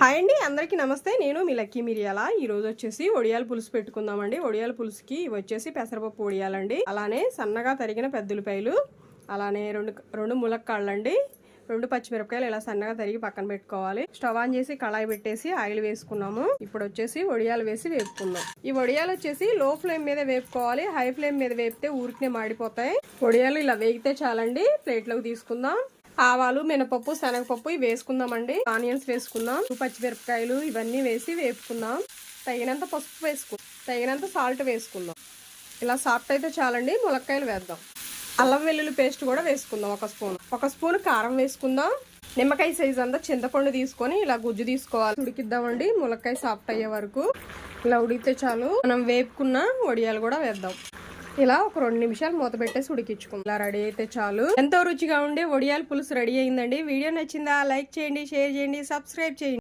Hi అండి అందరికీ నమస్తే. నేను మీ లక్కీ మిరియాల. ఈరోజు వచ్చేసి ఒడియాల పులుసు పెట్టుకుందామండి. ఒడియాల పులుసుకి ఇవి వచ్చేసి పెసరపప్పు ఒడియాలండి. అలానే సన్నగా తరిగిన పెద్దలపాయలు అలానే రెండు రెండు ములక్కాళ్ళండి. రెండు పచ్చిమిరపకాయలు ఇలా సన్నగా తరిగి పక్కన పెట్టుకోవాలి. స్టవ్ ఆన్ చేసి కళాయి పెట్టేసి ఆయిల్ వేసుకున్నాము. ఇప్పుడు వచ్చేసి వడియాలు వేసి వేపుకుందాం. ఈ వడియాలు వచ్చేసి లో ఫ్లేమ్ మీద వేపుకోవాలి. హై ఫ్లేమ్ మీద వేపితే ఊరికనే మాడిపోతాయి. వడియాలు ఇలా వేగితే చాలండి. ప్లేట్లోకి తీసుకుందాం. ఆవాలు మినపప్పు శనగపప్పు ఇవి వేసుకుందామండి. ఆనియన్స్ వేసుకుందాం. పచ్చిమిరపకాయలు ఇవన్నీ వేసి వేపుకుందాం. తగినంత పసుపు వేసుకుందాం తగినంత సాల్ట్ వేసుకుందాం. ఇలా సాఫ్ట్ అయితే చాలండి. ములక్కాయలు వేద్దాం. అల్లం వెల్లుల్లి పేస్ట్ కూడా వేసుకుందాం ఒక స్పూన్. ఒక స్పూన్ కారం వేసుకుందాం. నిమ్మకాయ సైజ్ అంతా చింతపండు తీసుకొని ఇలా గుజ్జు తీసుకోవాలి. ఉడికిద్దామండి. ములక్కాయ సాఫ్ట్ అయ్యే వరకు. ఇలా ఉడికితే చాలు. మనం వేపుకున్న వడియాలు కూడా వేద్దాం. ఇలా ఒక రెండు నిమిషాలు మూత పెట్టేసి ఉడికించుకుందాం. ఇలా రెడీ అయితే చాలు. ఎంతో రుచిగా ఉండే ఒడియాలు పులుసు రెడీ అయిందండి. వీడియో నచ్చిందా లైక్ చేయండి షేర్ చేయండి సబ్స్క్రైబ్ చేయండి.